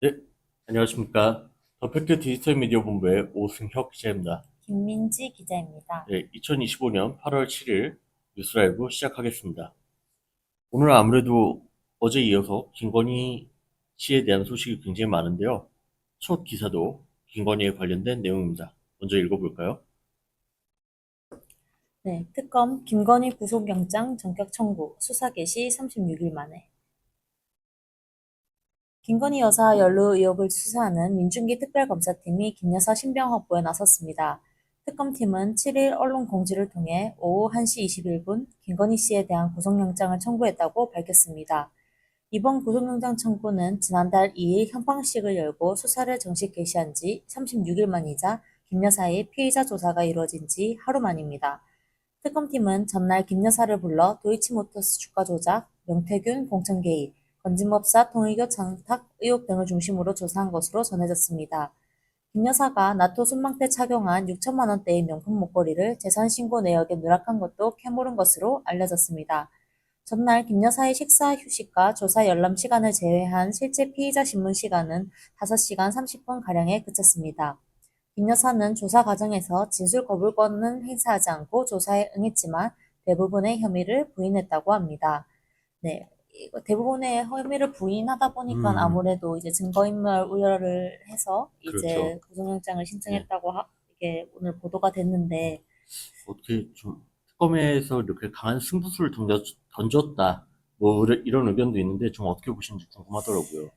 네, 안녕하십니까. 더 팩트 디지털 미디어 본부의 오승혁 기자입니다. 김민지 기자입니다. 네, 2025년 8월 7일 뉴스 라이브 시작하겠습니다. 오늘 아무래도 어제 이어서 김건희 씨에 대한 소식이 굉장히 많은데요. 첫 기사도 김건희에 관련된 내용입니다. 먼저 읽어볼까요? 네, 특검 김건희 구속영장 전격 청구 수사 개시 36일 만에 김건희 여사 연루 의혹을 수사하는 민중기 특별검사팀이 김 여사 신병 확보에 나섰습니다. 특검팀은 7일 언론 공지를 통해 오후 1시 21분 김건희 씨에 대한 구속영장을 청구했다고 밝혔습니다. 이번 구속영장 청구는 지난달 2일 현황식을 열고 수사를 정식 개시한 지 36일 만이자 김 여사의 피의자 조사가 이루어진 지 하루 만입니다. 특검팀은 전날 김 여사를 불러 도이치모터스 주가 조작, 명태균 공천 개입, 건진법사 통일교 장탁 의혹 등을 중심으로 조사한 것으로 전해졌습니다. 김 여사가 나토 순방 때 착용한 6천만 원대의 명품 목걸이를 재산 신고 내역에 누락한 것도 캐물은 것으로 알려졌습니다. 전날 김 여사의 식사 휴식과 조사 열람 시간을 제외한 실제 피의자 신문 시간은 5시간 30분가량에 그쳤습니다. 김 여사는 조사 과정에서 진술 거부권은 행사하지 않고 조사에 응했지만 대부분의 혐의를 부인했다고 합니다. 네, 대부분의 혐의를 부인하다 보니까 음. 아무래도 이제 증거인멸 우려를 해서 이제 그렇죠. 구속영장을 신청했다고 하, 이게 오늘 보도가 됐는데 어떻게 좀 특검에서 이렇게 강한 승부수를 던졌, 던졌다. 뭐 이런- 의견도 있는데 좀 어떻게 보시는지 궁금하더라고요.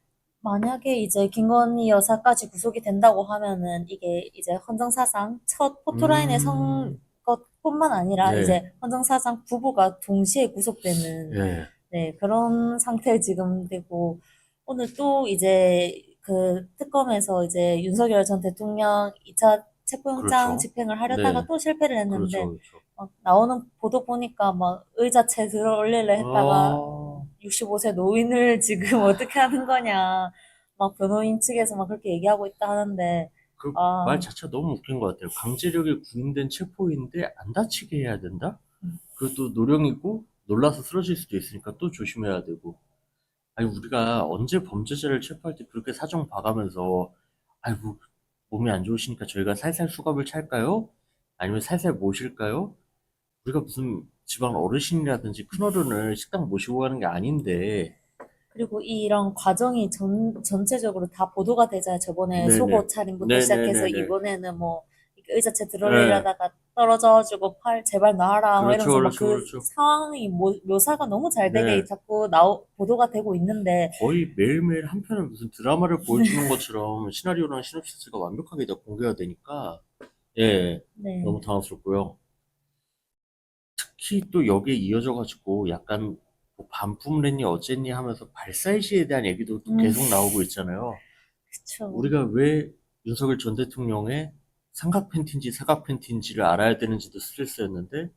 만약에 이제 김건희 여사까지 구속이 된다고 하면은 이게 이제 헌정사상 첫 포토라인에 선 음. 것뿐만 아니라 네. 이제 헌정사상 부부가 동시에 구속되는 예, 네, 그런 상태에 지금 되고, 오늘 또 이제 그 특검에서 이제 윤석열 전 대통령 2차 체포영장 그렇죠. 집행을 하려다가 네. 또 실패를 했는데, 그렇죠, 그렇죠. 막 나오는 보도 보니까 막 의자채 들어 올리려 했다가 아, 65세 노인을 지금 어떻게 하는 거냐, 막 변호인 측에서 막 그렇게 얘기하고 있다 하는데, 그 아. 말 자체가 너무 웃긴 것 같아요. 강제력에 구인된 체포인데 안 다치게 해야 된다? 음. 그것도 노령이고 놀라서 쓰러질 수도 있으니까 또 조심해야 되고. 아니, 우리가 언제 범죄자를 체포할 때 그렇게 사정 봐가면서, 아이고, 몸이 안 좋으시니까 저희가 살살 수갑을 찰까요? 아니면 살살 모실까요? 우리가 무슨 집안 어르신이라든지 큰어른을 식당 모시고 가는 게 아닌데, 그리고 이런 과정이 전, 전체적으로 다 보도가 되잖아요. 저번에 네네. 속옷 차림부터 네네네네. 시작해서 이번에는 뭐 이렇게 의자채 들어올리려다가 떨어져가지고 팔 제발 놔라 뭐 그렇죠, 이러면서 막 그렇죠, 그 그렇죠. 상황이 모, 묘사가 너무 잘 되게 네. 자꾸 나오, 보도가 되고 있는데 거의 매일매일 한 편을 무슨 드라마를 보여주는 것처럼 시나리오랑 시놉시스가 완벽하게 다 공개가 되니까, 예, 네. 너무 당황스럽고요. 특히 또 여기에 이어져가지고 약간 뭐 반품랬니 어쨌니 하면서 발사이시에 대한 얘기도 또 음. 계속 나오고 있잖아요. 그쵸. 우리가 왜 윤석열 전 대통령의 삼각 팬티인지 사각 팬티인지를 알아야 되는지도 스트레스였는데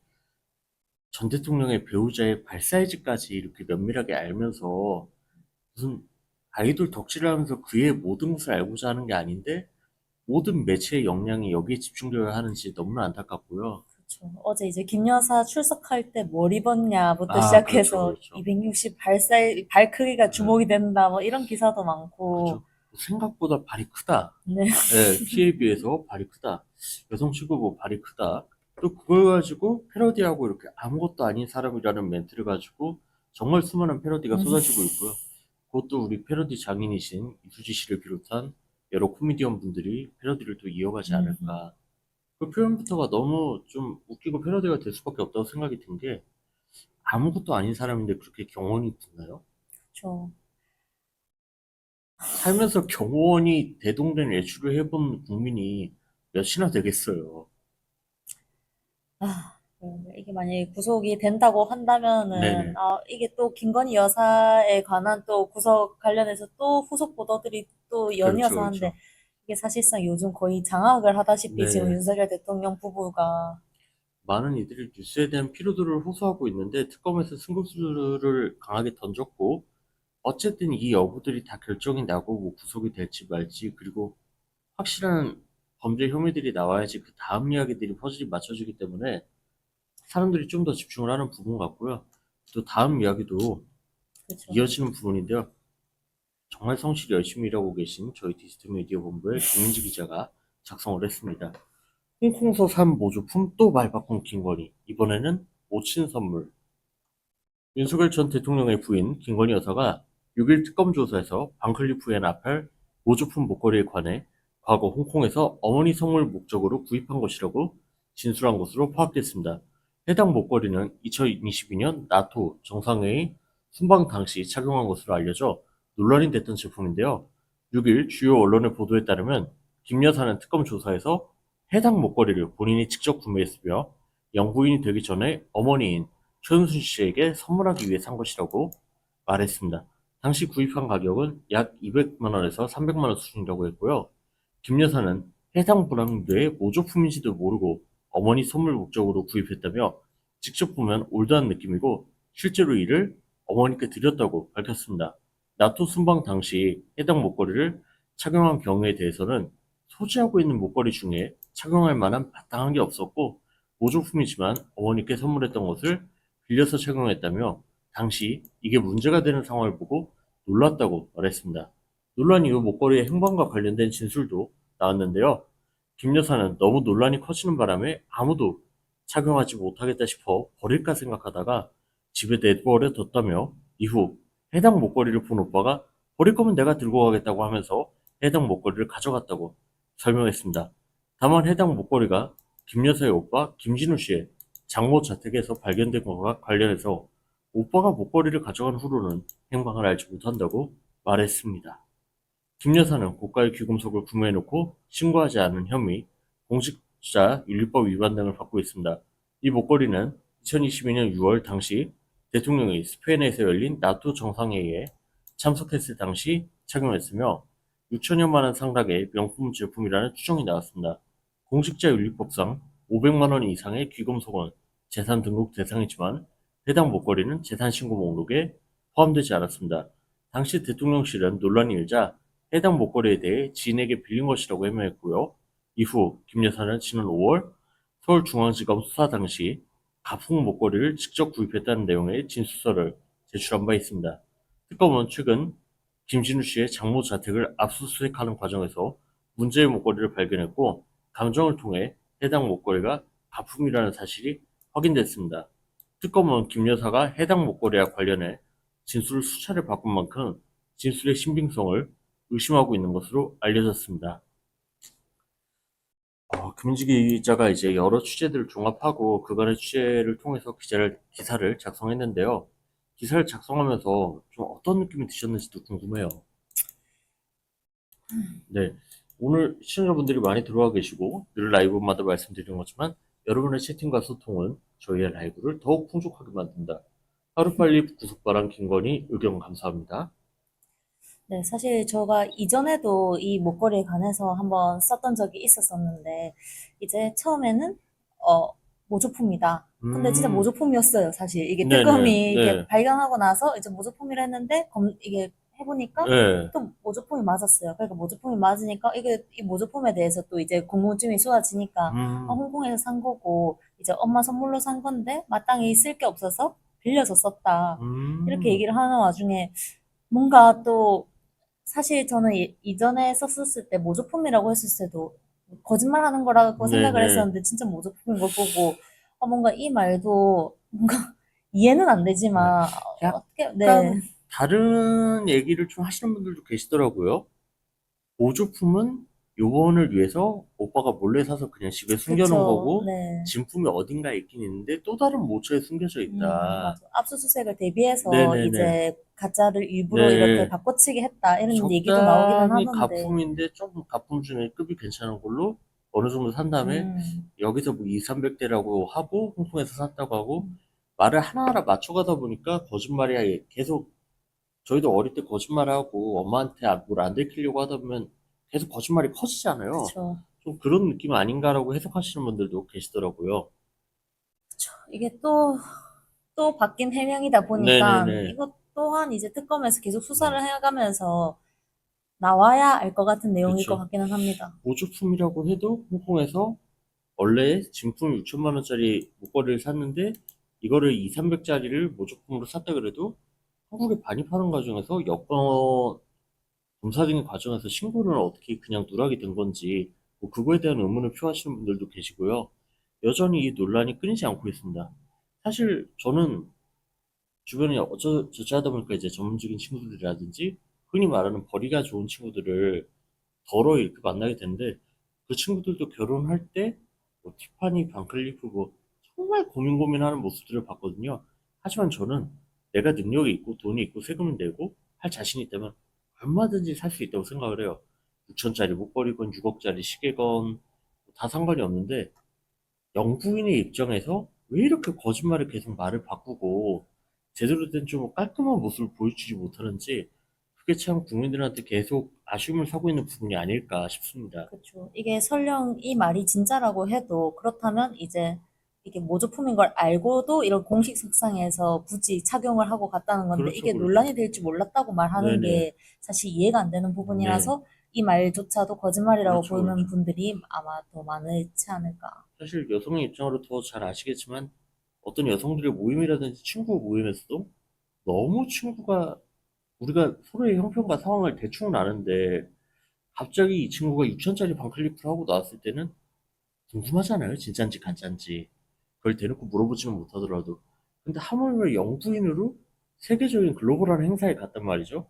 전 대통령의 배우자의 발 사이즈까지 이렇게 면밀하게 알면서 무슨 아이돌 덕질을 하면서 그의 모든 것을 알고자 하는 게 아닌데 모든 매체의 역량이 여기에 집중되어야 하는지 너무나 안타깝고요. 그쵸. 어제 이제 김 여사 출석할 때 뭘 입었냐부터 아, 시작해서 그렇죠, 그렇죠. 260 발사이 발 크기가 주목이 된다 뭐 이런 기사도 많고 그렇죠. 생각보다 발이 크다. 네. 네, 키에 비해서 발이 크다. 여성 치고 뭐 발이 크다. 또 그걸 가지고 패러디하고 이렇게 아무것도 아닌 사람이라는 멘트를 가지고 정말 수많은 패러디가 음. 쏟아지고 있고요. 그것도 우리 패러디 장인이신 이수지 씨를 비롯한 여러 코미디언 분들이 패러디를 또 이어가지 음. 않을까. 그 표현부터가 너무 좀 웃기고 패러디가 될 수밖에 없다고 생각이 든 게 아무것도 아닌 사람인데 그렇게 경원이 붙나요? 그쵸. 살면서 경호원이 대동된 외출을 해본 국민이 몇이나 되겠어요. 아, 네, 이게 만약에 구속이 된다고 한다면은. 아, 이게 또 김건희 여사에 관한 또 구속 관련해서 또 후속 보도들이 또 연이어서 그렇죠, 하는데, 그렇죠. 이게 사실상 요즘 거의 장악을 하다시피 네. 지금 윤석열 대통령 부부가, 많은 이들이 뉴스에 대한 피로도를 호소하고 있는데 특검에서 승부수를 강하게 던졌고 어쨌든 이 여부들이 다 결정이 나고 뭐 구속이 될지 말지 그리고 확실한 범죄 혐의들이 나와야지 그 다음 이야기들이 퍼즐이 맞춰지기 때문에 사람들이 좀 더 집중을 하는 부분 같고요. 또 다음 이야기도 그렇죠. 이어지는 부분인데요. 정말 성실히 열심히 일하고 계신 저희 디지털 미디어 본부의 김민지 기자가 작성을 했습니다. 홍콩서 산 모조품 또 말바꾼 김건희. 이번에는 모친 선물. 윤석열 전 대통령의 부인 김건희 여사가 6일 특검 조사에서 방클리프의 나팔 모조품 목걸이에 관해 과거 홍콩에서 어머니 선물 목적으로 구입한 것이라고 진술한 것으로 파악됐습니다. 해당 목걸이는 2022년 나토 정상회의 순방 당시 착용한 것으로 알려져 논란이 됐던 제품인데요. 6일 주요 언론의 보도에 따르면 김 여사는 특검 조사에서 해당 목걸이를 본인이 직접 구매했으며 영부인이 되기 전에 어머니인 최은순 씨에게 선물하기 위해 산 것이라고 말했습니다. 당시 구입한 가격은 약 200만 원에서 300만 원 수준이라고 했고요. 김 여사는 해당 브랜드의 모조품인지도 모르고 어머니 선물 목적으로 구입했다며 직접 보면 올드한 느낌이고 실제로 이를 어머니께 드렸다고 밝혔습니다. 나토 순방 당시 해당 목걸이를 착용한 경우에 대해서는 소지하고 있는 목걸이 중에 착용할 만한 바탕한 게 없었고 모조품이지만 어머니께 선물했던 것을 빌려서 착용했다며 당시 이게 문제가 되는 상황을 보고 놀랐다고 말했습니다. 논란 이후 목걸이의 행방과 관련된 진술도 나왔는데요. 김 여사는 너무 논란이 커지는 바람에 아무도 착용하지 못하겠다 싶어 버릴까 생각하다가 집에 내버려 뒀다며 이후 해당 목걸이를 본 오빠가 버릴 거면 내가 들고 가겠다고 하면서 해당 목걸이를 가져갔다고 설명했습니다. 다만 해당 목걸이가 김 여사의 오빠 김진우 씨의 장모 자택에서 발견된 것과 관련해서 오빠가 목걸이를 가져간 후로는 행방을 알지 못한다고 말했습니다. 김 여사는 고가의 귀금속을 구매해놓고 신고하지 않은 혐의, 공직자 윤리법 위반 등을 받고 있습니다. 이 목걸이는 2022년 6월 당시 대통령이 스페인에서 열린 나토 정상회의에 참석했을 당시 착용했으며 6천여만 원 상당의 명품 제품이라는 추정이 나왔습니다. 공직자 윤리법상 500만 원 이상의 귀금속은 재산 등록 대상이지만 해당 목걸이는 재산 신고 목록에 포함되지 않았습니다. 당시 대통령실은 논란이 일자 해당 목걸이에 대해 지인에게 빌린 것이라고 해명했고요. 이후 김 여사는 지난 5월 서울중앙지검 수사 당시 가풍 목걸이를 직접 구입했다는 내용의 진술서를 제출한 바 있습니다. 특검은 최근 김진우 씨의 장모 자택을 압수수색하는 과정에서 문제의 목걸이를 발견했고 감정을 통해 해당 목걸이가 가품이라는 사실이 확인됐습니다. 특검은 김 여사가 해당 목걸이와 관련해 진술을 수차례 바꾼 만큼 진술의 신빙성을 의심하고 있는 것으로 알려졌습니다. 어, 김민지 기자가 이제 여러 취재들을 종합하고 그간의 취재를 통해서 기자를, 기사를 작성했는데요. 기사를 작성하면서 좀 어떤 느낌이 드셨는지도 궁금해요. 네. 오늘 시청자분들이 많이 들어와 계시고 늘 라이브마다 말씀드리는 거지만 여러분의 채팅과 소통은 저희의 라이브를 더욱 풍족하게 만든다. 하루빨리 구속바람 김건희 의견 감사합니다. 네, 사실 제가 이전에도 이 목걸이에 관해서 한번 썼던 적이 있었었는데, 이제 처음에는, 어, 모조품이다. 근데 진짜 음. 모조품이었어요, 사실. 이게 네네, 특검이 이게 네. 발견하고 나서 이제 모조품이라 했는데, 검, 이게 해보니까 네. 또 모조품이 맞았어요. 그러니까 모조품이 맞으니까 이게 이 모조품에 대해서 또 이제 궁금증이 쏟아지니까 음, 아, 홍콩에서 산 거고 이제 엄마 선물로 산 건데 마땅히 쓸 게 없어서 빌려서 썼다. 음. 이렇게 얘기를 하는 와중에 뭔가 또 사실 저는 이- 이전에 썼었을 때 모조품이라고 했을 때도 거짓말 하는 거라고 생각을 네네. 했었는데 진짜 모조품인 걸 보고 아, 뭔가 이 말도 뭔가 이해는 안 되지만 네. 어떻게 네. 다른 얘기를 좀 하시는 분들도 계시더라고요. 보조품은 요번을 위해서 오빠가 몰래 사서 그냥 집에 숨겨놓은 그쵸. 거고 네. 진품이 어딘가에 있긴 있는데 또 다른 모처에 숨겨져 음, 있다. 맞아. 압수수색을 대비해서 네네네. 이제 가짜를 일부러 네. 이렇게 바꿔치기 했다 이런 얘기도 나오기는 적당히 하는데 가품인데 조금 가품 중에 급이 괜찮은 걸로 어느 정도 산 다음에 음, 여기서 뭐 2, 300대라고 하고 홍콩에서 샀다고 하고 음. 말을 하나하나 맞춰가다 보니까 거짓말이 계속 저희도 어릴 때 거짓말하고 엄마한테 뭘 안 들키려고 하다 보면 계속 거짓말이 커지잖아요. 그쵸. 좀 그런 느낌 아닌가라고 해석하시는 분들도 계시더라고요. 그쵸. 이게 또, 또 바뀐 해명이다 보니까 네네네. 이것 또한 이제 특검에서 계속 수사를 해가면서 나와야 알 것 같은 내용일 그쵸. 것 같기는 합니다. 보조품이라고 해도 홍콩에서 원래 진품 6천만 원짜리 목걸이를 샀는데 이거를 2, 300짜리를 모조품으로 샀다 그래도 한국에 반입하는 과정에서 여권 검사 등의 과정에서 신고를 어떻게 그냥 누락이 된 건지 뭐 그거에 대한 의문을 표하시는 분들도 계시고요. 여전히 이 논란이 끊이지 않고 있습니다. 사실 저는 주변에 어쩌저쩌 하다 보니까 이제 전문적인 친구들이라든지 흔히 말하는 벌이가 좋은 친구들을 더러 이렇게 만나게 되는데 그 친구들도 결혼할 때 뭐 티파니, 반클리프 뭐 정말 고민 고민하는 모습들을 봤거든요. 하지만 저는 내가 능력이 있고 돈이 있고 세금을 내고 할 자신이 있다면 얼마든지 살 수 있다고 생각을 해요. 6천짜리 목걸이건 6억짜리 시계건 다 상관이 없는데 영부인의 입장에서 왜 이렇게 거짓말을 계속 말을 바꾸고 제대로 된 좀 깔끔한 모습을 보여주지 못하는지 그게 참 국민들한테 계속 아쉬움을 사고 있는 부분이 아닐까 싶습니다. 그렇죠. 이게 설령 이 말이 진짜라고 해도 그렇다면 이제 이게 모조품인 걸 알고도 이런 공식 석상에서 굳이 착용을 하고 갔다는 건데 그렇죠, 이게 그렇죠. 논란이 될지 몰랐다고 말하는 네네. 게 사실 이해가 안 되는 부분이라서 이 말조차도 거짓말이라고 그렇죠, 보이는 그렇죠. 분들이 아마 더 많지 않을까. 사실 여성의 입장으로 더 잘 아시겠지만 어떤 여성들의 모임이라든지 친구 모임에서도 너무 친구가 우리가 서로의 형편과 상황을 대충 아는데 갑자기 이 친구가 6천짜리 반클리프를 하고 나왔을 때는 궁금하잖아요. 진짠지 가짠지. 그걸 대놓고 물어보지는 못하더라도. 근데 하물며 영부인으로 세계적인 글로벌한 행사에 갔단 말이죠.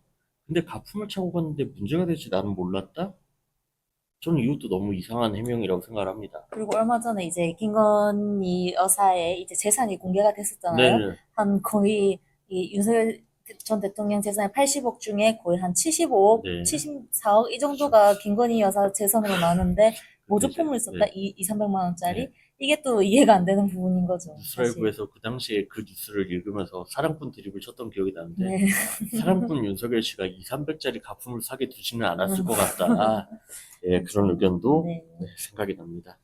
근데 가품을 차고 갔는데 문제가 될지 나는 몰랐다? 저는 이것도 너무 이상한 해명이라고 생각을 합니다. 그리고 얼마 전에 이제 김건희 여사의 이제 재산이 공개가 됐었잖아요. 네네. 한 거의 이 윤석열 전 대통령 재산의 80억 중에 거의 한 75억, 네. 74억 이 정도가 김건희 여사 재산으로 나왔는데 모조품을 네. 썼다? 이, 2, 300만 원짜리? 네. 이게 또 이해가 안 되는 부분인 거죠. 뉴스라이브에서 그 당시에 그 뉴스를 읽으면서 사랑꾼 드립을 쳤던 기억이 나는데 네. 사랑꾼 윤석열 씨가 2, 300짜리 가품을 사게 두지는 않았을 것 같다. 예, 그런 의견도 네. 네, 생각이 납니다.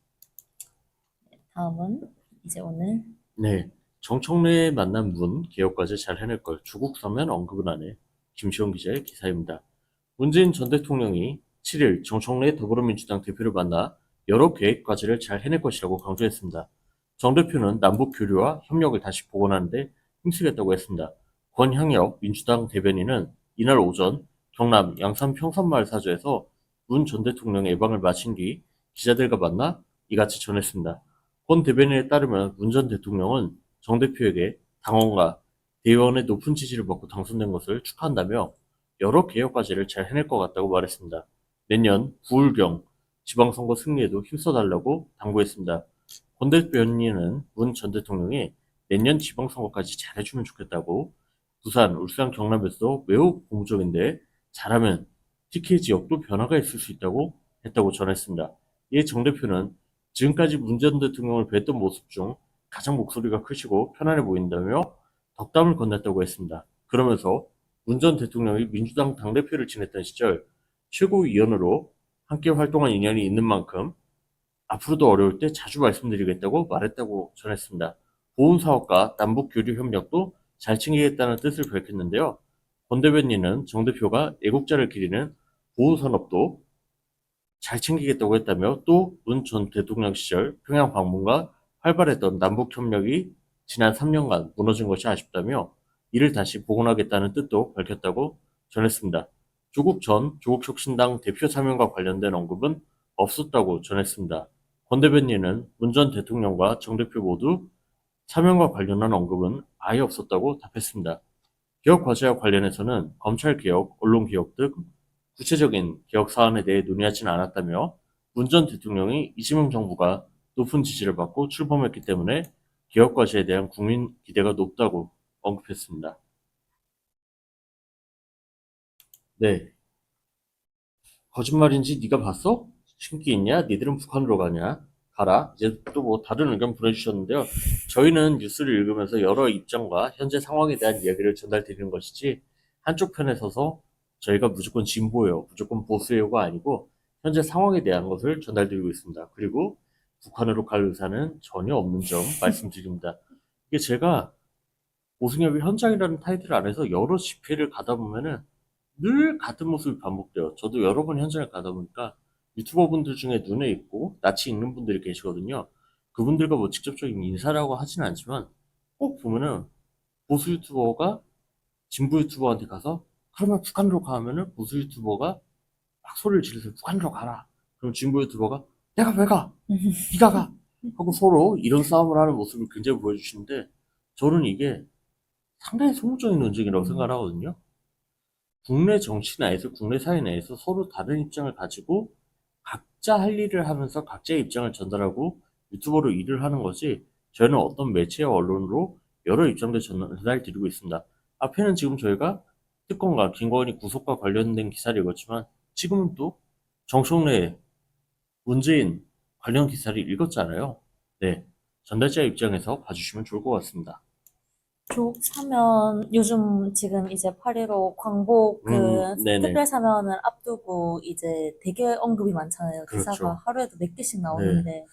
다음은 이제 오늘 네, 정청래의 만난 문 개혁과제 잘 해낼 걸 조국 서면 언급은 안 해. 김시원 기자의 기사입니다. 문재인 전 대통령이 7일 정청래 더불어민주당 대표를 만나 여러 계획 과제를 잘 해낼 것이라고 강조했습니다. 정 대표는 남북 교류와 협력을 다시 복원하는데 힘쓰겠다고 했습니다. 권향엽 민주당 대변인은 이날 오전 경남 양산 평산마을 사저에서 문 전 대통령의 예방을 마친 뒤 기자들과 만나 이같이 전했습니다. 권 대변인에 따르면 문 전 대통령은 정 대표에게 당원과 대의원의 높은 지지를 받고 당선된 것을 축하한다며 여러 개혁 과제를 잘 해낼 것 같다고 말했습니다. 내년 9월경 지방선거 승리에도 힘써달라고 당부했습니다. 권 대변인은 문 전 대통령이 내년 지방선거까지 잘해주면 좋겠다고 부산, 울산, 경남에서 매우 고무적인데 잘하면 TK 지역도 변화가 있을 수 있다고 했다고 전했습니다. 이에 정 대표는 지금까지 문 전 대통령을 뵀던 모습 중 가장 목소리가 크시고 편안해 보인다며 덕담을 건넸다고 했습니다. 그러면서 문 전 대통령이 민주당 당대표를 지냈던 시절 최고위원으로 함께 활동한 인연이 있는 만큼 앞으로도 어려울 때 자주 말씀드리겠다고 말했다고 전했습니다. 보훈 사업과 남북 교류 협력도 잘 챙기겠다는 뜻을 밝혔는데요. 권 대변인은 정 대표가 애국자를 기리는 보훈 산업도 잘 챙기겠다고 했다며 또 문 전 대통령 시절 평양 방문과 활발했던 남북 협력이 지난 3년간 무너진 것이 아쉽다며 이를 다시 복원하겠다는 뜻도 밝혔다고 전했습니다. 조국 전 조국혁신당 대표 사면과 관련된 언급은 없었다고 전했습니다. 권 대변인은 문 전 대통령과 정 대표 모두 사면과 관련한 언급은 아예 없었다고 답했습니다. 개혁 과제와 관련해서는 검찰 개혁, 언론 개혁 등 구체적인 개혁 사안에 대해 논의하지는 않았다며 문 전 대통령이 이재명 정부가 높은 지지를 받고 출범했기 때문에 개혁 과제에 대한 국민 기대가 높다고 언급했습니다. 네. 거짓말인지 네가 봤어? 신기 있냐? 니들은 북한으로 가냐? 가라. 이제 또 뭐 다른 의견 보내주셨는데요. 저희는 뉴스를 읽으면서 여러 입장과 현재 상황에 대한 이야기를 전달드리는 것이지 한쪽 편에 서서 저희가 무조건 진보예요, 무조건 보수예요가 아니고 현재 상황에 대한 것을 전달드리고 있습니다. 그리고 북한으로 갈 의사는 전혀 없는 점 말씀드립니다. 이게 제가 오승엽이 현장이라는 타이틀 안에서 여러 집회를 가다 보면은 늘 같은 모습이 반복돼요. 저도 여러 번 현장을 가다 보니까 유튜버 분들 중에 눈에 있고 낯이 익는 분들이 계시거든요. 그분들과 뭐 직접적인 인사라고 하진 않지만 꼭 보면은 보수 유튜버가 진보 유튜버한테 가서 그러면 북한으로 가면은 보수 유튜버가 막 소리를 지르면서 북한으로 가라. 그럼 진보 유튜버가 내가 왜 가? 네가 가. 하고 서로 이런 싸움을 하는 모습을 굉장히 보여주시는데 저는 이게 상당히 소모적인 논쟁이라고 생각을 하거든요. 국내 정치 내에서 국내 사회 내에서 서로 다른 입장을 가지고 각자 할 일을 하면서 각자의 입장을 전달하고 유튜버로 일을 하는 거지 저희는 어떤 매체와 언론으로 여러 입장들 전달 드리고 있습니다. 앞에는 지금 저희가 특검과 김건희 구속과 관련된 기사를 읽었지만 지금은 또 정청래 문재인 관련 기사를 읽었잖아요. 네. 전달자 입장에서 봐주시면 좋을 것 같습니다. 조국 사면 요즘 지금 이제 8.15 광복 그 음, 네네. 특별 사면을 앞두고 이제 되게 언급이 많잖아요. 기사가 그렇죠. 하루에도 몇 개씩 나오는데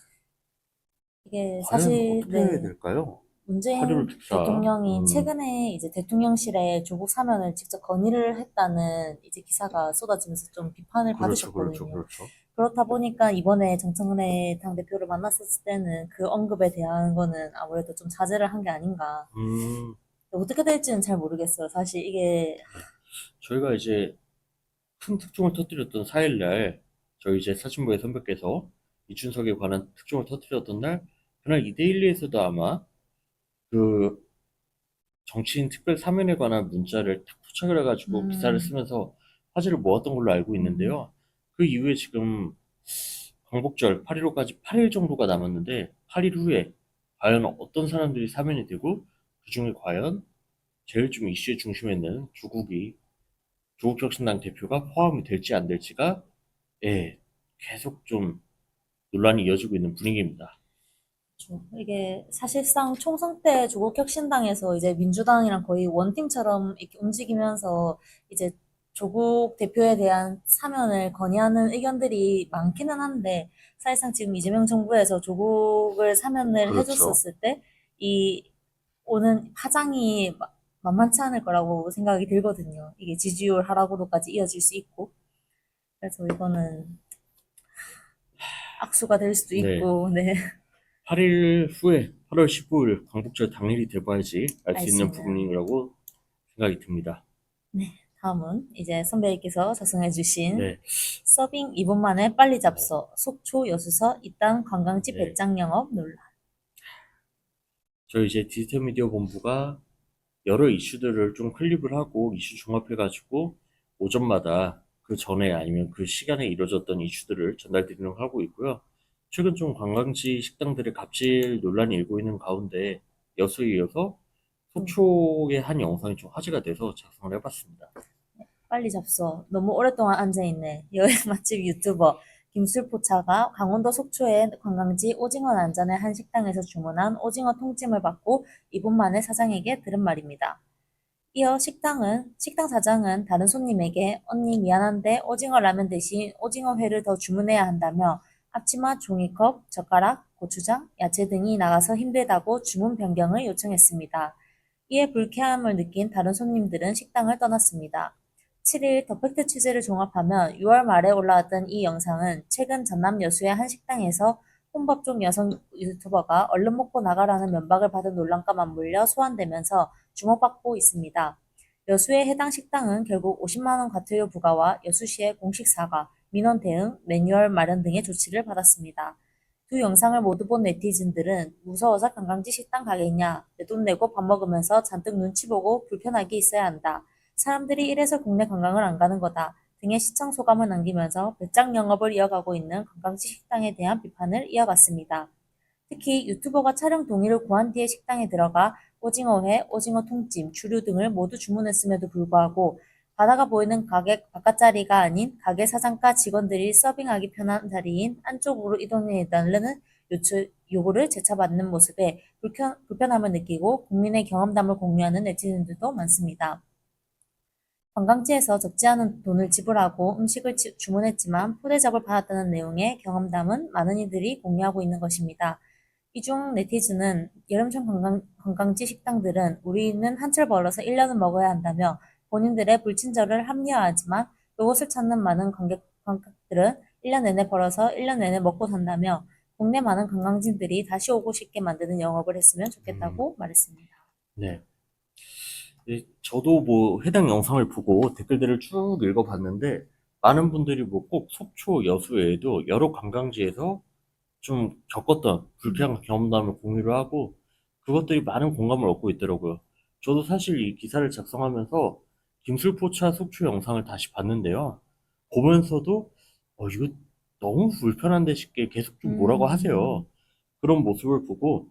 이게 사실 과연 어떻게 해야 네. 될까요? 문재인 8.15 특사. 대통령이 음. 최근에 이제 대통령실에 조국 사면을 직접 건의를 했다는 이제 기사가 쏟아지면서 좀 비판을 그렇죠, 받으셨거든요. 그렇죠, 그렇죠. 그렇다 보니까 이번에 정청래 당대표를 만났었을 때는 그 언급에 대한 거는 아무래도 좀 자제를 한 게 아닌가. 음, 어떻게 될지는 잘 모르겠어요. 사실 이게 저희가 이제 큰 특종을 터뜨렸던 4일날 저희 이제 사진부의 선배께서 이준석에 관한 특종을 터뜨렸던 날 그날 이데일리에서도 아마 그 정치인 특별 사면에 관한 문자를 탁 포착을 해가지고 음. 기사를 쓰면서 화제를 모았던 걸로 알고 있는데요. 그 이후에 지금 광복절 8.15까지 8일 정도가 남았는데 8일 후에 과연 어떤 사람들이 사면이 되고 그 중에 과연 제일 좀 이슈의 중심에 있는 조국이 조국혁신당 대표가 포함이 될지 안 될지가 예, 계속 좀 논란이 이어지고 있는 분위기입니다. 좀 이게 사실상 총선 때 조국혁신당에서 이제 민주당이랑 거의 원팀처럼 이렇게 움직이면서 이제 조국 대표에 대한 사면을 건의하는 의견들이 많기는 한데 사실상 지금 이재명 정부에서 조국을 사면을 그렇죠. 해줬었을 때 이 오는 파장이 마- 만만치 않을 거라고 생각이 들거든요. 이게 지지율 하락으로까지 이어질 수 있고 그래서 이거는 악수가 될 수도 네. 있고 네. 8일 후에 8월 15일 광복절 당일이 돼봐야지 알 수 있는 알겠습니다. 부분이라고 생각이 듭니다. 다음은 이제 선배님께서 작성해주신 네, 서빙 2분 만에 빨리 잡서 속초 여수서 이딴 관광지 네. 배짱 영업 논란. 저희 이제 디지털 미디어 본부가 여러 이슈들을 좀 클립을 하고 이슈 종합해가지고 오전마다 그 전에 아니면 그 시간에 이루어졌던 이슈들을 전달드리는 걸 하고 있고요. 최근 좀 관광지 식당들의 갑질 논란이 일고 있는 가운데 여수에 이어서 속초의 한 영상이 좀 화제가 돼서 작성을 해봤습니다. 빨리 잡서. 너무 오랫동안 앉아있네. 여행 맛집 유튜버 김술포차가 강원도 속초의 관광지 오징어 난전의 한 식당에서 주문한 오징어 통찜을 받고 2분 만에 사장에게 들은 말입니다. 이어 식당은 식당 사장은 다른 손님에게 언니 미안한데 오징어 라면 대신 오징어 회를 더 주문해야 한다며 앞치마, 종이컵, 젓가락, 고추장, 야채 등이 나가서 힘들다고 주문 변경을 요청했습니다. 이에 불쾌함을 느낀 다른 손님들은 식당을 떠났습니다. 7일 더 팩트 취재를 종합하면 6월 말에 올라왔던 이 영상은 최근 전남 여수의 한 식당에서 혼밥족 여성 유튜버가 얼른 먹고 나가라는 면박을 받은 논란과 맞물려 소환되면서 주목받고 있습니다. 여수의 해당 식당은 결국 50만 원 과태료 부과와 여수시의 공식 사과, 민원 대응, 매뉴얼 마련 등의 조치를 받았습니다. 두 영상을 모두 본 네티즌들은 무서워서 관광지 식당 가겠냐, 내 돈 내고 밥 먹으면서 잔뜩 눈치 보고 불편하게 있어야 한다. 사람들이 이래서 국내 관광을 안 가는 거다. 등의 시청 소감을 남기면서 배짱 영업을 이어가고 있는 관광지 식당에 대한 비판을 이어갔습니다. 특히 유튜버가 촬영 동의를 구한 뒤에 식당에 들어가 오징어회, 오징어 통찜, 주류 등을 모두 주문했음에도 불구하고 바다가 보이는 가게 바깥자리가 아닌 가게 사장과 직원들이 서빙하기 편한 자리인 안쪽으로 이동해달라는 요청, 요구를 재차받는 모습에 불편, 불편함을 느끼고 국민의 경험담을 공유하는 네티즌들도 많습니다. 관광지에서 적지 않은 돈을 지불하고 음식을 지- 주문했지만 포대접을 받았다는 내용의 경험담은 많은 이들이 공유하고 있는 것입니다. 이 중 네티즌은 여름철 관광, 관광지 식당들은 우리는 한철 벌어서 1년은 먹어야 한다며 본인들의 불친절을 합리화하지만 이곳을 찾는 많은 관객, 관객들은 1년 내내 벌어서 1년 내내 먹고 산다며 국내 많은 관광지들이 다시 오고 싶게 만드는 영업을 했으면 좋겠다고 말했습니다. 네. 네, 저도 뭐 해당 영상을 보고 댓글들을 쭉 읽어봤는데 많은 분들이 뭐 꼭 속초, 여수 외에도 여러 관광지에서 좀 겪었던 불쾌한 경험담을 공유를 하고 그것들이 많은 공감을 얻고 있더라고요. 저도 사실 이 기사를 작성하면서 김술포차 속초 영상을 다시 봤는데요. 보면서도 어, 이거 너무 불편한데 싶게 계속 좀 뭐라고 음. 하세요. 그런 모습을 보고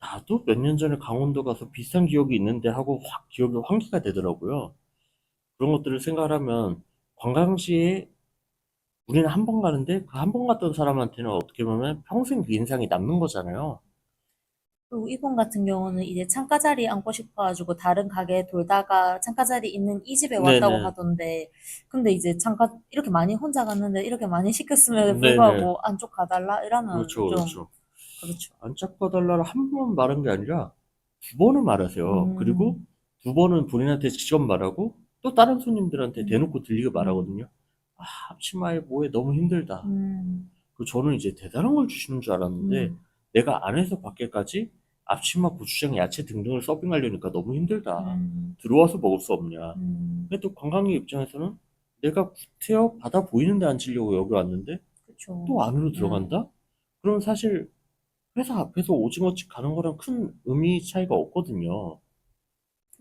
나도 몇 년 전에 강원도 가서 비슷한 기억이 있는데 하고 확 기억이 환기가 되더라고요. 그런 것들을 생각을 하면 관광지에 우리는 한 번 가는데 그 한 번 갔던 사람한테는 어떻게 보면 평생 그 인상이 남는 거잖아요. 그리고 이분 같은 경우는 이제 창가 자리 앉고 싶어가지고 다른 가게 돌다가 창가 자리 있는 이 집에 왔다고 네네. 하던데 근데 이제 창가 이렇게 많이 혼자 갔는데 이렇게 많이 시켰음에도 네네. 불구하고 안쪽 가달라 이러면 그렇죠, 좀 그렇죠. 그렇죠. 안 짝봐달라를 한 번 말한 게 아니라 두 번을 말하세요. 음. 그리고 두 번은 본인한테 직접 말하고 또 다른 손님들한테 음. 대놓고 들리게 말하거든요. 아, 앞치마에 뭐에 너무 힘들다. 음, 그 저는 이제 대단한 걸 주시는 줄 알았는데 음, 내가 안에서 밖에까지 앞치마, 고추장, 야채 등등을 서빙하려니까 너무 힘들다. 음, 들어와서 먹을 수 없냐. 음, 근데 또 관광객 입장에서는 내가 구태여 바다 보이는데 앉으려고 여기 왔는데 그렇죠. 또 안으로 들어간다? 그럼 사실 회사 앞에서 오징어집 가는 거랑 큰 의미 차이가 없거든요.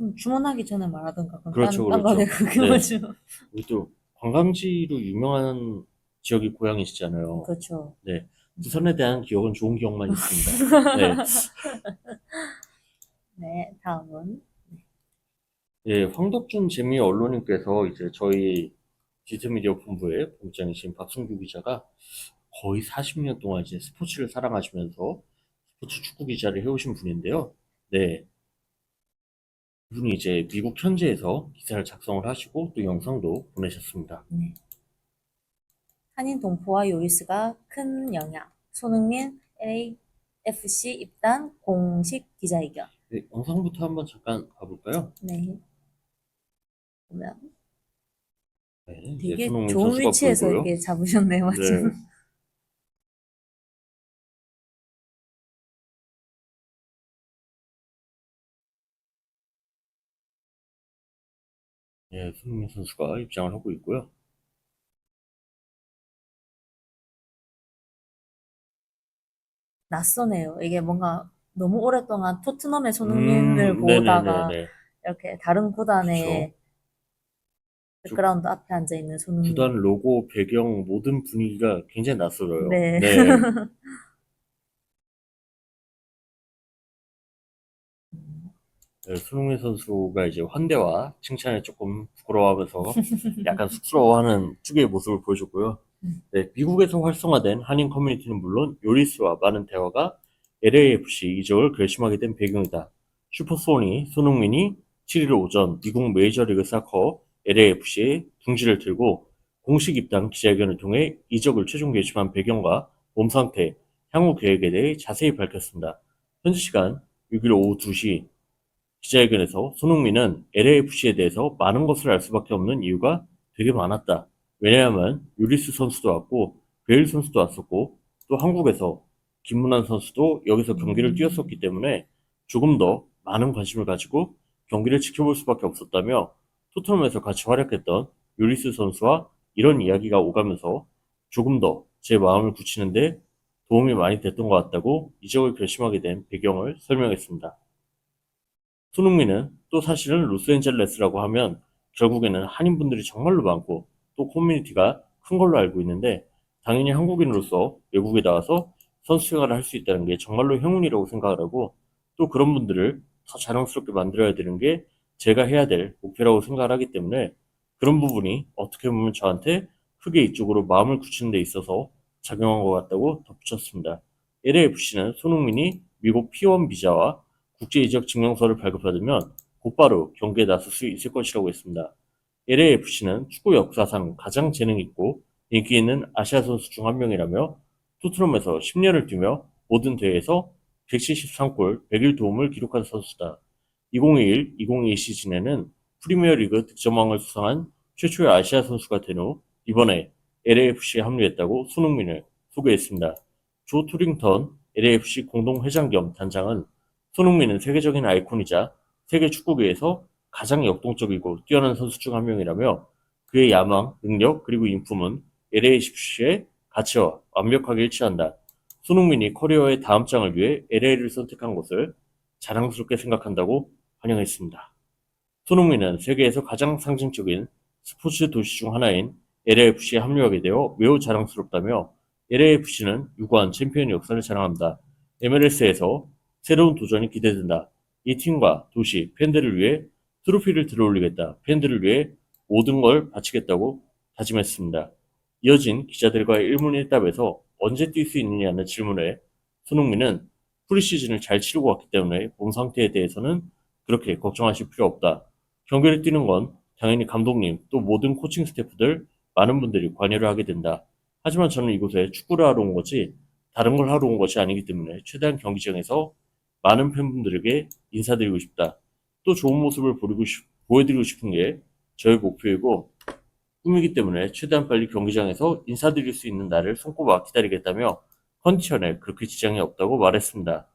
음, 주문하기 전에 말하던가 그럼 그렇죠, 딴, 그렇죠. 네. 뭐죠? 우리 또 관광지로 유명한 지역이 고향이시잖아요. 그렇죠. 네. 부산에 대한 기억은 좋은 기억만 있습니다. 네. 네, 다음은 예, 황덕준 재미 언론인께서 이제 저희 디지미디어 본부의 본부장이신 박승규 기자가 거의 40년 동안 이제 스포츠를 사랑하시면서 스포츠 축구 기자를 해오신 분인데요. 네. 이분이 이제 미국 현지에서 기사를 작성을 하시고 또 영상도 보내셨습니다. 네. 한인 동포와 요리스가 큰 영향. 손흥민 LAFC 입단 공식 기자회견. 네, 영상부터 한번 잠깐 가볼까요? 네. 보면 네, 이제 되게 손흥민 좋은 선수가 위치에서 보이고요. 이렇게 잡으셨네요, 맞죠? 네. 예, 손흥민 선수가 입장을 하고 있고요. 낯서네요. 이게 뭔가 너무 오랫동안 토트넘의 손흥민을 음, 보다가 네네네네. 이렇게 다른 구단의 그렇죠. 백그라운드 앞에 앉아 있는 손흥민. 구단 로고, 배경, 모든 분위기가 굉장히 낯설어요. 네. 네. 네, 손흥민 선수가 이제 환대와 칭찬에 조금 부끄러워하면서 약간 쑥스러워하는 축의 모습을 보여줬고요. 음. 네, 미국에서 활성화된 한인 커뮤니티는 물론 요리스와 많은 대화가 LAFC 이적을 결심하게 된 배경이다. 슈퍼소니 손흥민이 7일 오전 미국 메이저리그 사커 LAFC에 둥지를 들고 공식 입단 기자회견을 통해 이적을 최종 결심한 배경과 몸 상태, 향후 계획에 대해 자세히 밝혔습니다. 현지 시간 6일 오후 2시 기자회견에서 손흥민은 LAFC에 대해서 많은 것을 알 수밖에 없는 이유가 되게 많았다. 왜냐하면 유리스 선수도 왔고 베일 선수도 왔었고 또 한국에서 김문환 선수도 여기서 경기를 음. 뛰었었기 때문에 조금 더 많은 관심을 가지고 경기를 지켜볼 수밖에 없었다며 토트넘에서 같이 활약했던 유리스 선수와 이런 이야기가 오가면서 조금 더 제 마음을 굳히는데 도움이 많이 됐던 것 같다고 이적을 결심하게 된 배경을 설명했습니다. 손흥민은 또 사실은 로스앤젤레스라고 하면 결국에는 한인분들이 정말로 많고 또 커뮤니티가 큰 걸로 알고 있는데 당연히 한국인으로서 외국에 나와서 선수 생활을 할 수 있다는 게 정말로 행운이라고 생각을 하고 또 그런 분들을 더 자랑스럽게 만들어야 되는 게 제가 해야 될 목표라고 생각을 하기 때문에 그런 부분이 어떻게 보면 저한테 크게 이쪽으로 마음을 굳히는 데 있어서 작용한 것 같다고 덧붙였습니다. LAFC는 손흥민이 미국 P1 비자와 국제 이적 증명서를 발급받으면 곧바로 경기에 나설 수 있을 것이라고 했습니다. LAFC는 축구 역사상 가장 재능 있고 인기 있는 아시아 선수 중 한 명이라며 토트넘에서 10년을 뛰며 모든 대회에서 173골, 101 도움을 기록한 선수다. 2021-2022 시즌에는 프리미어리그 득점왕을 수상한 최초의 아시아 선수가 된 후 이번에 LAFC에 합류했다고 손흥민을 소개했습니다. 조 투링턴 LAFC 공동회장 겸 단장은 손흥민은 세계적인 아이콘이자 세계 축구계에서 가장 역동적이고 뛰어난 선수 중 한 명이라며 그의 야망, 능력, 그리고 인품은 LAFC의 가치와 완벽하게 일치한다. 손흥민이 커리어의 다음 장을 위해 LA를 선택한 것을 자랑스럽게 생각한다고 환영했습니다. 손흥민은 세계에서 가장 상징적인 스포츠 도시 중 하나인 LAFC에 합류하게 되어 매우 자랑스럽다며 LAFC는 유구한 챔피언 역사를 자랑합니다. MLS에서 새로운 도전이 기대된다. 이 팀과 도시, 팬들을 위해 트로피를 들어올리겠다. 팬들을 위해 모든 걸 바치겠다고 다짐했습니다. 이어진 기자들과의 일문일답에서 언제 뛸 수 있느냐는 질문에 손흥민은 프리시즌을 잘 치르고 왔기 때문에 몸 상태에 대해서는 그렇게 걱정하실 필요 없다. 경기를 뛰는 건 당연히 감독님 또 모든 코칭 스태프들 많은 분들이 관여를 하게 된다. 하지만 저는 이곳에 축구를 하러 온 거지 다른 걸 하러 온 것이 아니기 때문에 최대한 경기장에서 많은 팬분들에게 인사드리고 싶다. 또 좋은 모습을 보이고 싶- 보여드리고 싶은 게 저의 목표이고 꿈이기 때문에 최대한 빨리 경기장에서 인사드릴 수 있는 날을 손꼽아 기다리겠다며 컨디션에 그렇게 지장이 없다고 말했습니다.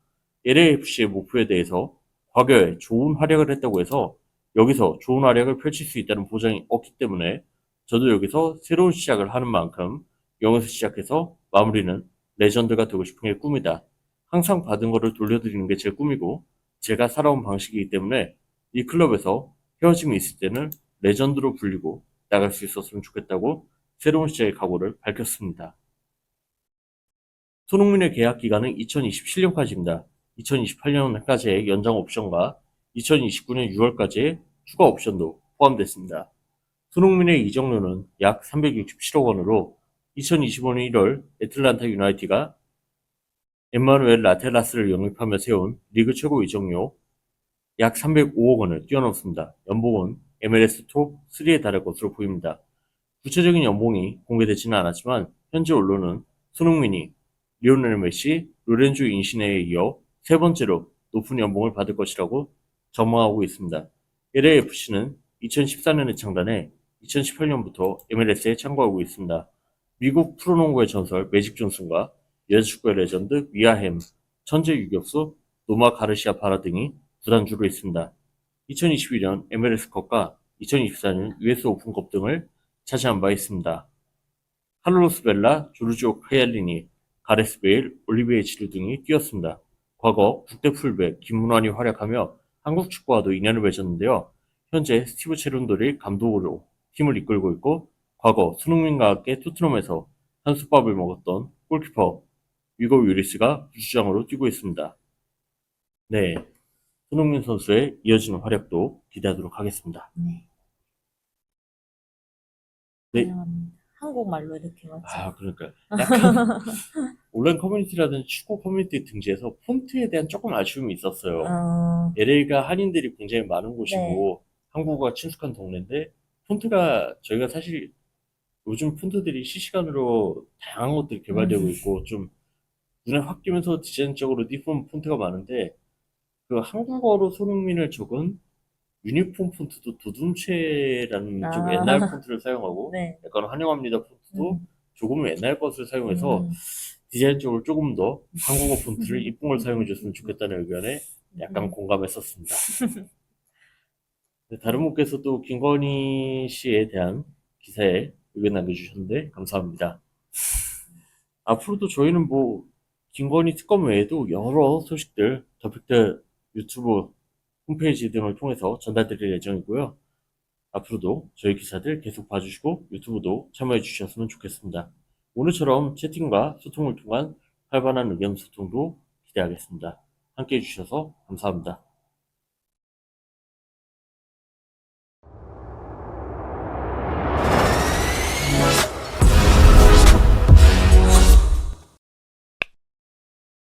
LAFC의 목표에 대해서 과거에 좋은 활약을 했다고 해서 여기서 좋은 활약을 펼칠 수 있다는 보장이 없기 때문에 저도 여기서 새로운 시작을 하는 만큼 영에서 시작해서 마무리는 레전드가 되고 싶은 게 꿈이다. 항상 받은 거를 돌려드리는 게 제 꿈이고 제가 살아온 방식이기 때문에 이 클럽에서 헤어짐이 있을 때는 레전드로 불리고 나갈 수 있었으면 좋겠다고 새로운 시작의 각오를 밝혔습니다. 손흥민의 계약 기간은 2027년까지입니다. 2028년까지의 연장 옵션과 2029년 6월까지의 추가 옵션도 포함됐습니다. 손흥민의 이적료는 약 367억 원으로 2025년 1월 애틀란타 유나이티가 엠마누엘 라테라스를 영입하며 세운 리그 최고 이적료 약 305억 원을 뛰어넘습니다. 연봉은 MLS 톱 3에 달할 것으로 보입니다. 구체적인 연봉이 공개되지는 않았지만 현재 언론은 손흥민이 리오넬 메시, 로렌조 인시네에 이어 세 번째로 높은 연봉을 받을 것이라고 전망하고 있습니다. LAFC는 2014년에 창단해 2018년부터 MLS에 참가하고 있습니다. 미국 프로농구의 전설 매직 존슨과 여자축구의 레전드 위아햄, 천재 유격수 노마 가르시아 파라 등이 구단주로 있습니다. 2021년 MLS컵과 2024년 US 오픈컵 등을 차지한 바 있습니다. 카를로스 벨라, 조르지오 카얄리니, 가레스 베일, 올리비에 지루 등이 뛰었습니다. 과거 국대 풀백 김문환이 활약하며 한국 축구와도 인연을 맺었는데요. 현재 스티브 체룬돌이 감독으로 팀을 이끌고 있고 과거 손흥민과 함께 토트넘에서 한솥밥을 먹었던 골키퍼 위고 유리스가 부주장으로 뛰고 있습니다. 네, 손흥민 선수의 이어지는 활약도 기대하도록 하겠습니다. 네. 네. 한국말로 이렇게 맞죠? 아, 그러니까 약간 온라인 커뮤니티라든지 축구 커뮤니티 등지에서 폰트에 대한 조금 아쉬움이 있었어요. 어, LA가 한인들이 굉장히 많은 곳이고 한국어가 친숙한 동네인데 폰트가 저희가 사실 요즘 폰트들이 실시간으로 다양한 것들이 개발되고 음. 있고 좀 눈에 확 띄면서 디자인적으로 이쁜 폰트가 많은데 그 한국어로 손흥민을 적은 유니폼 폰트도 도둠체라는 좀 아. 옛날 폰트를 사용하고 네. 약간 환영합니다 폰트도 음. 조금 옛날 것을 사용해서 음. 디자인적으로 조금 더 한국어 폰트를 이쁜 걸 사용해 줬으면 좋겠다는 의견에 약간 음. 공감했었습니다. 네, 다른 분께서도 김건희 씨에 대한 기사에 의견 남겨주셨는데 감사합니다. 앞으로도 저희는 뭐 김건희 특검 외에도 여러 소식들 더픽들 유튜브 홈페이지 등을 통해서 전달드릴 예정이고요. 앞으로도 저희 기사들 계속 봐주시고 유튜브도 참여해 주셨으면 좋겠습니다. 오늘처럼 채팅과 소통을 통한 활발한 의견 소통도 기대하겠습니다. 함께 해주셔서 감사합니다.